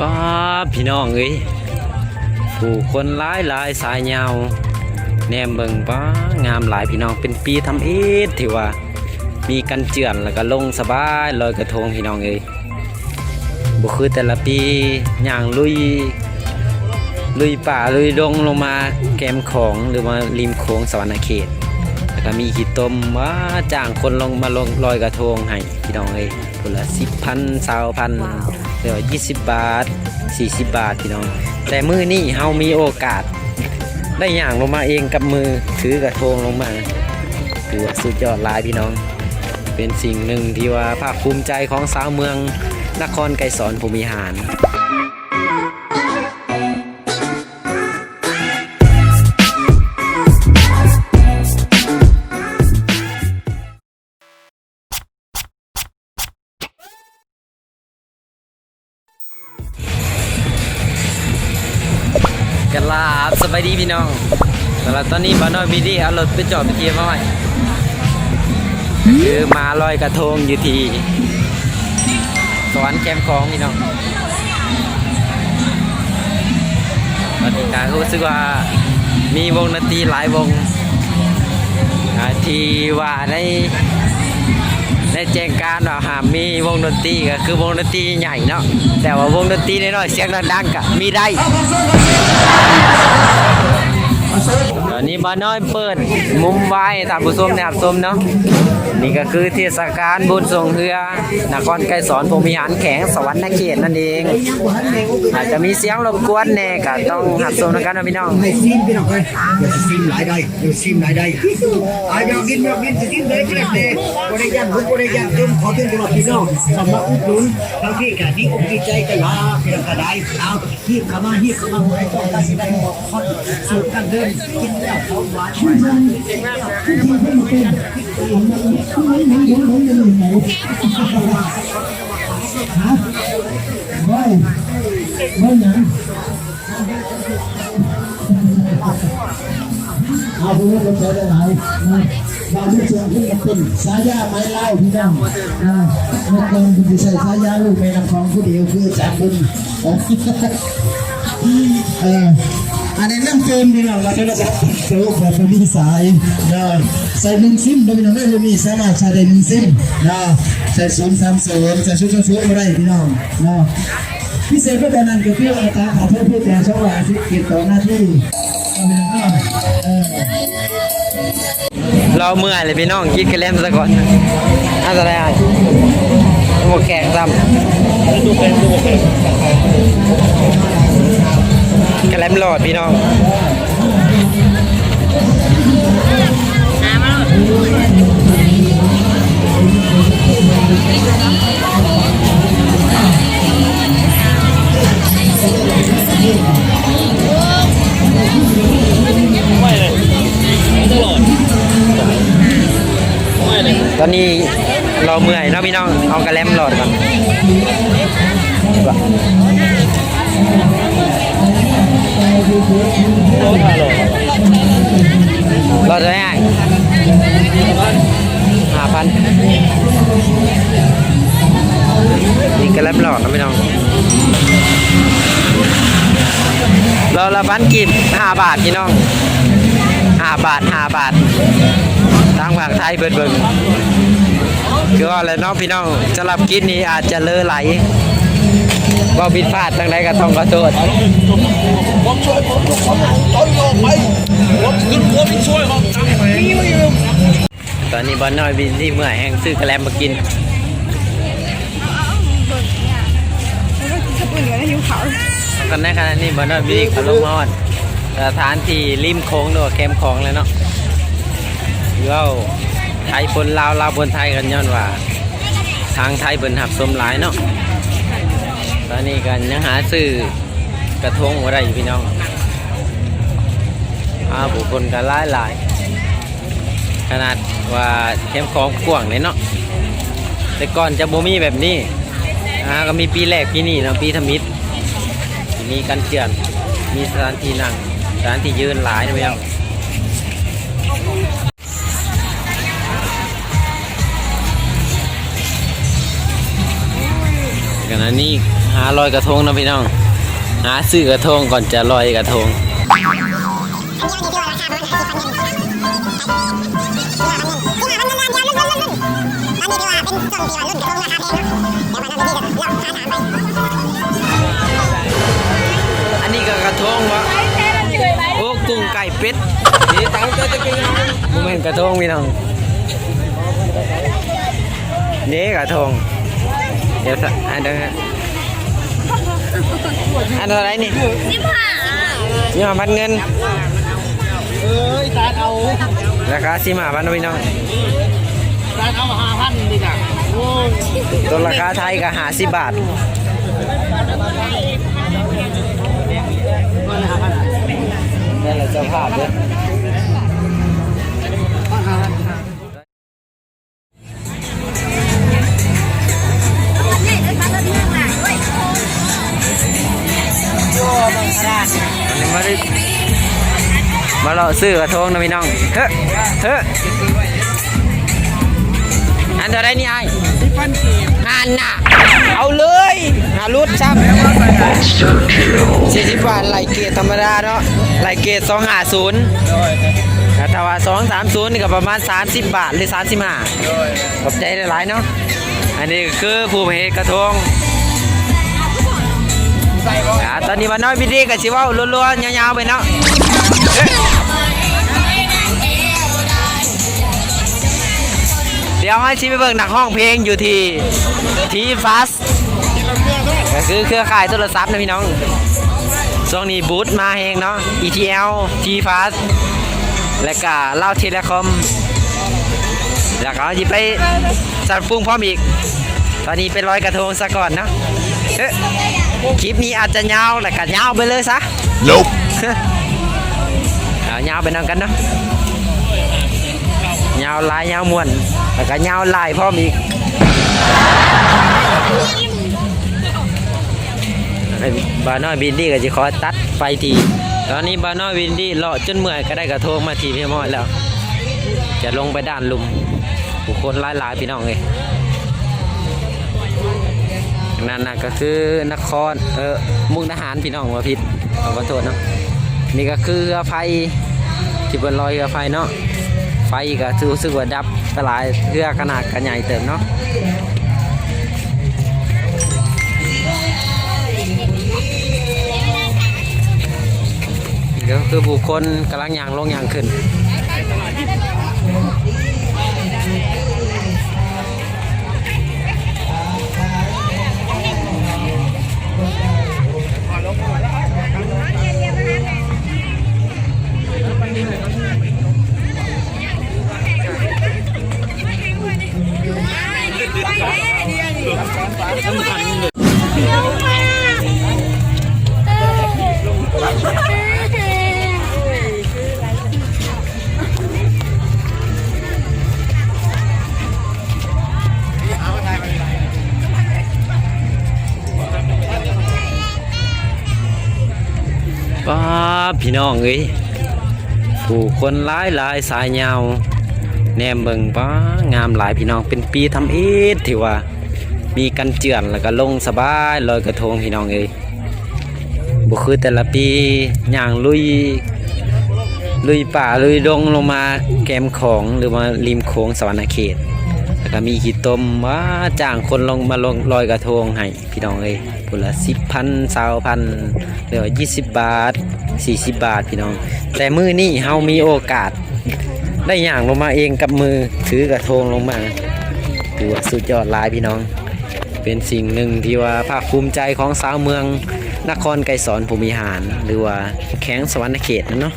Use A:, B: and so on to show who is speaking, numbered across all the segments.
A: ป้าพี่น้องเอ้ยผู้คนหลายหลายสายยาวแนมเบิงป้างามหลายพี่น้องเป็นปีทำอิฐที่ว่า มีกันเจือนแล้วก็ลงสบายลอยกระทงพี่น้องเอ้ยบ่คือแต่ละปีย่างลุยลุยป่าลุยดงลงมาแกมของหรือมาริมโค้งสวรรณเขตแล้วก็มีขีดต้มว่าจ้างคนลงมาลงลอยกระทงให้พี่น้องเอ้ยคนละสิบพันสาวพัน เดี๋ยวยี่สิบบาทสี่สิบบาทพี่น้อง แต่มือนี่เฮามีโอกาส ได้อย่างลงมาเองกับมือถือกระทงลงมาถือว่าสุดยอดลายพี่น้อง เป็นสิ่งหนึ่งที่ว่าภาคภูมิใจของสาวเมืองนครไกรสอนภูมิหาร กับสบายดีพี่น้องสำหรับตอนนี้บ้านน้อยมีดีเอารถไปจอดไปเทียมมาไว้คือมาลอยกระทงอยู่ที่สวรรค์แคมป์ของพี่น้องตอนนี้การรู้สึกว่ามีวงดนตรีหลายวงที่ว่าได้ ได้แจ้งการว่าหามีวงดนตรีก็คือวงดนตรีใหญ่เนาะแต่ว่าวงดนตรีน้อยๆเสียงดังๆก็มีได้ อนนี้บ้านน้อยเปิดมุมไว้ตามผู้ชมนะครับชมเนาะนี่ก็คือเทศกาลบุญทรงเรือนครไกรสอนพรหมิหารแข็งสวรรค์นเขตนั่นเอง อาจจะมีเสียงรบกวนแน่ก็ต้องหัดชมกันนะพี่น้อง
B: ให้ซิมพี่น้องเอ้ยอย่าซิมหลายได้อย่าซิมหลายได้อายอกกินอยากกินสิซิมได้แต่บ่ได้ยันผมบ่ได้ยันเติมขอเตือนจังหวัดพี่น้องสำหรับอุดหนุนบางทีก็ที่อกที่ใจก็ลาพี่น้องก็ได้เอาฮีบเข้ามาฮีบเข้ามาบ่ได้ต้องตัดสินใจหมดคนสูตรกันเดิมกินแล้วของหวาน
C: เอาพวกนี้เป็นใช้ได้หลายนะบางที่เชิงขึ้นมาเป็นสายาไม้เล่าพี่น้องนะเมื่อก่อนคุณจะใส่สายาลูกแม่น้ำของผู้เดียวคือจากบุญเออ อันนี้น้ำเกินพี่น้องเราจะจะเซลแบบไม่มีสายนะใส่หนึ่งซิมดยพี่น้องไม่มีสามารถใช้ได้หนึ่งซิมนะใส่ศูนย์สามศูนย์ใส่ศูนย์สามศูนย์ไม่ได้พี่น้องนะพิเศษก็แต่นั้นก็คืออัตาขอโทษเพื่แต่ช่องว่างที่เกียวต่อหน้าที่เรา
A: เมื่อยเลยพี่น้องคิดกันเล่มซะก่อนน่าจะได้อะหมวกแขกซ้ำดูเป็นดูเป็น มหลอดพี่น้องตอนนี้เราเมื่อยเนาะพี่น้อง เอากระแลมหลอดก่อน ละพันกีบห้าบาทพี่น้องห้าบาทห้าบาททางภาคไทยเบิ่นเบิ่งคือว่าอะไรน้องพี่น้องสำหรับกินนี้อาจจะเลอะไหลว่าผิดพลาดทางใดก็ต้องขอโทษ
D: ผมช่วยผมผมต้นลงไปผมขึ้นผมไม่ช่วยผมทำไม
A: ตอนนี้บอลน้อยบินที่เมื่อยแห้งซื้อกระแลมมากิน
E: สปุ่นอยู่ในหิวเขา
A: กันในขณะนี้บอลน้อบินเขาลงมฮอดสถานที่ริมโค้งด้วยแคมของเลยเนาะอยู่าไทยบนลาวลาวบนไทยกันย้อนว่า ทางไทยบนหับสมหลายเนาะตอนนี้กันยังหาซื้อกระทงอะไรอยู่พี่น้องอาบุคคลกันหลายหลายขนาดว่าเข้มของกว้างเลยเนาะแต่ก่อนจะบ่มีแบบนี้อ่าก็มีปีแรกปีนี้เนาะปีทมิตร มีกันเจือนมีสถานที่นั่งสถานที่ยืนหลายนะพี่น้องขณะนี้เฮหาลอยกระทงนะพี่น้อง หาซื้อกระทงก่อนจะลอยกระทงอั งวะโอ้กุ้งไก่เป็ดนี่ตังก็จะกินผมเห็นกระทงพี่น้องนี่กระทงเดี๋ยวสักอันเดียวนะอันเท่าไหรนี่สิบห้าพันเงิน
D: เอ้ยตาเอา
A: ราคาสิบห้าพันนะพี่น้อง
D: ตาเอาห้าพันดีจ้ะโอ้ย
A: ตัวราคาไทยก็หาสิบบาท นี่แหละเจ้าภาพเลยมาดิมาเราซื้อกระทงนะพี่น้อง เฮ้เฮ้อันเท่าไรนี่ไอ้งานน่ะเอาเลยหา รุดซ้ำสี่สิบบาทไหลเกตธรรมดาเนาะไหลเกตสองห้าศูนย์ถ้าว่าสองสามศูนย์นี่ก็ประมาณสามสิบบาทหรือสามสิบห้าขอบใจหลายๆเนาะอันนี้คือผู้เพกระทงตอนนี้มาน้อยพี่ดีกับชิว่ารัวๆยาวๆไปเนาะเดี๋ยวให้ชิไปเบิ่งหนักห้องเพลงอยู่ที่ทีฟัส ก็คือเครือข่ายโทรศัพท์นะพี่น้องช่วงนี้บูธมาเองเนาะ ETL T Fast และก็เล่าเทเลคอม แล้วก็จะไปสัตว์ปรุงพร้อมอีก ตอนนี้เป็นร้อยกระทงซะก่อนเนาะเอ๊ะคลิปนี้อาจจะยาวแต่ก็ยาวไปเลยซะ
D: Nope
A: เอายาวไปนำกันเนาะยาวหลายยาวมวน แล้วก็ยาวหลายพร้อมอีกไอ้ บาน้อยบินดี้ก็จะขอตัดไฟทีตอนนี้บาน้อยบินดี้เลาะจนเมื่อยก็ได้กระโทงมาทีพี่มอยแล้ว จะลงไปด้านลุมผู้คนหลายหลายๆพี่น้องเลยนั่นน่ะก็คือนครเออมุกดาหารพี่น้องว่าผิดขอโทษเนาะนี่ก็คือไฟที่บนลอยไฟเนาะไฟก็รู้สึกว่าดับตลายเรือขนาดกันใหญ่เติมเนาะ ก็คือบุคคลกำลังยางลงยางขึ้น พี่น้องเอ้ยผู้คนหลายหลายสายยาวแนมเบิงป้างามหลายพี่น้องเป็นปีทำอิฐที่ว่า มีกันเจือนแล้วก็ลงสบายลอยกระทงพี่น้องเอ้ยบ่คือแต่ละปีย่างลุยลุยป่าลุยดงลงมาแกมของหรือมาริมโค้งสวรรณเขต แล้วก็มีขีดต้มว่าจ้างคนลงมาลงลอยกระทงให้พี่น้องเอ้ยพุละสิบพันสาวพันเหลือยี่สิบบาทสี่สิบบาทพี่น้อง แต่มือนี่เฮามีโอกาส ได้ย่างลงมาเองกับมือถือกระทงลงมาถือว่าสุดยอดลายพี่น้อง เป็นสิ่งหนึ่งที่ว่าภาคภูมิใจของสาวเมืองนครไกรสอนภูมิหาร หรือว่าแข้งสวรรณเขตนั่นเนาะ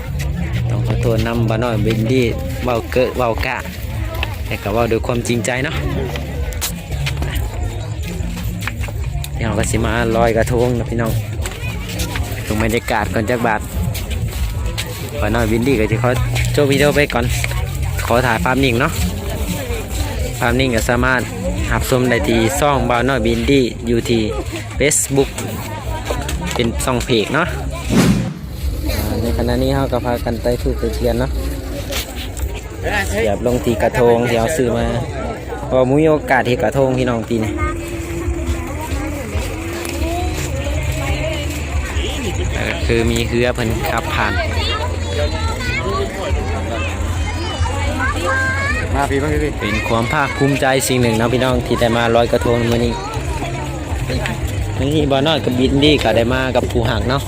A: ต้องขอโทษนำบาน้อยเบนดี้เบาเกะเบากะ แต่ก็ว่าด้วยความจริงใจเนาะเดี๋ยวเราก็สิมาลอยกระทงนะพี่น้องตรงบรรยากาศก่อนจากบาทบาน้อยวินดี้ก็จะขอโชว์วิดีโอไปก่อน ขอถ่ายภาพนิ่งเนาะภาพนิ่งก็สามารถหับชมได้ที่ซ่องบาวน้อยบินดี้อยู่ที่ Facebook เป็นซ่องเพจเนาะในขณะนี้เราก็พากันไปถูกไปเทียนเนาะ เสียบลงที่กระทงที่เราซื้อมาเพอมีโอกาสที่กระทงพี่น้องปีนี้แล้วก็คือมีเรือเพิ่นขับผ่าน
C: มาพี่มาพี่
A: เป็นความภาคภูมิใจสิ่งหนึ่งเนาะพี่น้องที่ได้มาลอยกระทงมื้อนี้มื้อนี้บ่น้อยกับบินดีก็ได้มากับผู้หักเนาะ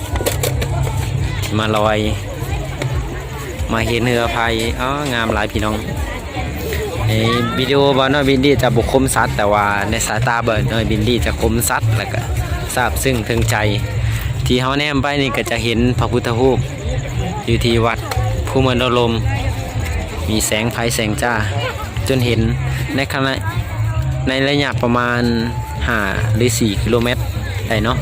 A: มาลอย มาเห็นเรือพายอ๋องามหลายพี่น้องไอ้วิดีโอบอน้อยบินดี้จะบุกคมสัตว์แต่ว่าในสายตาเบิร์น้อยบินดี้จะคมสัตว์แล้วก็ทราบซึ่งถึงใจ ที่เฮาแนมไปนี่ก็จะเห็นพระพุทธรูปอยู่ที่วัดภูมิมณฑลม มีแสงไฟแสงจ้า จนเห็นในขณะในระยะประมาณ5หรือ4กิโลเมตรได้เนาะ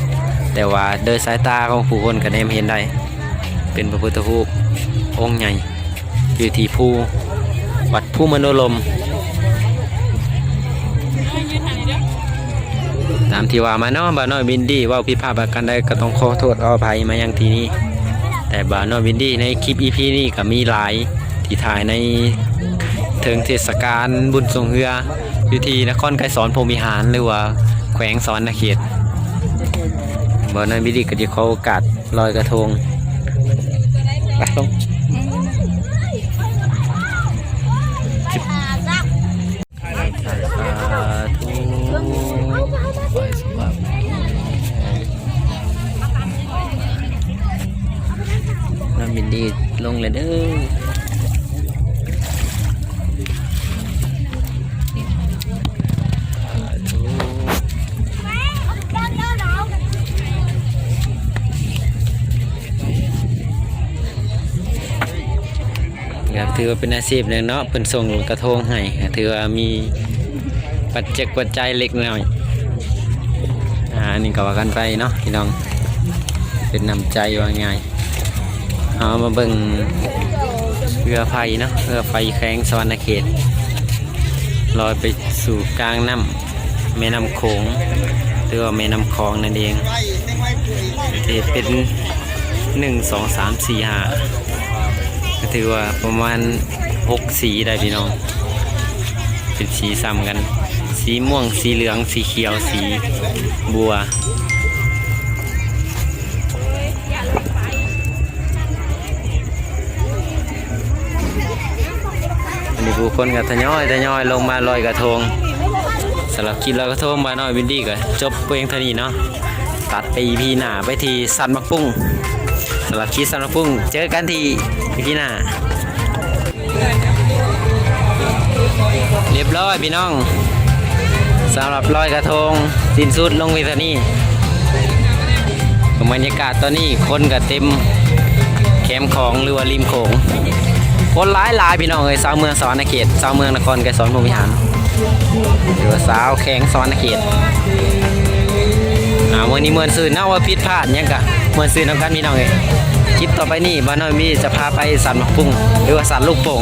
A: แต่ว่าโดยสายตาของผู้คนก็แนมเห็นได้ เป็นพระพุทธรูป องค์ใหญ่อยู่ที่ภูวัดภูมโนลม ตามที่ว่ามาเนาะบ่าวน้อยบินดี้ว่าผิพาดประกันใดก็ต้องขอโทษขออภัยมายังทีนี้ แต่บ่าวน้อยบินดี้ในคลิป EP นี้ก็มีหลายที่ถ่ายในเทิงเทศกาลบุญทรงเรืออยู่ที่นครไกรสอนพรมิหารหรือว่าแขวงสอนนาเขตบ่าวน้อยบินดี้ก็จะขอโอกาสลอยกระทงไปลง ลงเลยเด้อสาธุก็ถือว่าเป็นอาชีพหนึ่งเนาะเพิ่นส่งกระทงให้ถือว่ามีปัจเจกปัจจัยเล็กน้อยอ่าอันนี้ก็ว่ากันไปเนาะพี่น้องเป็นนำใจว่าไง เอามาเบิ่งเรือไฟเนาะเรือไฟแข้งสวรรณเขตลอยไปสู่กลางน้ำแม่น้ำโขงหรือว่าแม่น้ำคลองนั่นเองจะเป็นหนึ่งสองสามสี่ห้าก็ถือว่าประมาณหกสีได้พี่น้อง เป็นสีซ้ำกัน สีม่วงสีเหลืองสีเขียวสีบัว อันนี้ผู้คนก็ทยอยทยอยลงมาลอยกระทงสำหรับคลิปลอยกระทงมาน้อยวินดี้ก็จบเพียงเท่านี้เนาะตัดไปพีหน้าไปทีสันมักปุ้งสำหรับคลิปสันมักปุ้งเจอกันที่พีหน้าเรียบร้อยพี่น้องสำหรับลอยกระทงสิ้นสุดลงเวทีนี้บรรยากาศตอนนี้คนก็เต็มแคมของหรือว่าริมโขง คนหลายหลายพี่น้องเอ้ยสาวเมืองสอนนเขตสาวเมืองนครไกรสอนพรมวิหารหรือว่าสาวแข้งสอนนเขตอ่าวันนี้เมือนซื่อเน่าว่าผิดพลาดยังกะเมือนซื่อน้ำกันพี่น้องเอ้ยคลิปต่อไปนี่บ้านน้อยมีจะพาไปสันมักปุ้งหรือว่าสันลูกโป่ง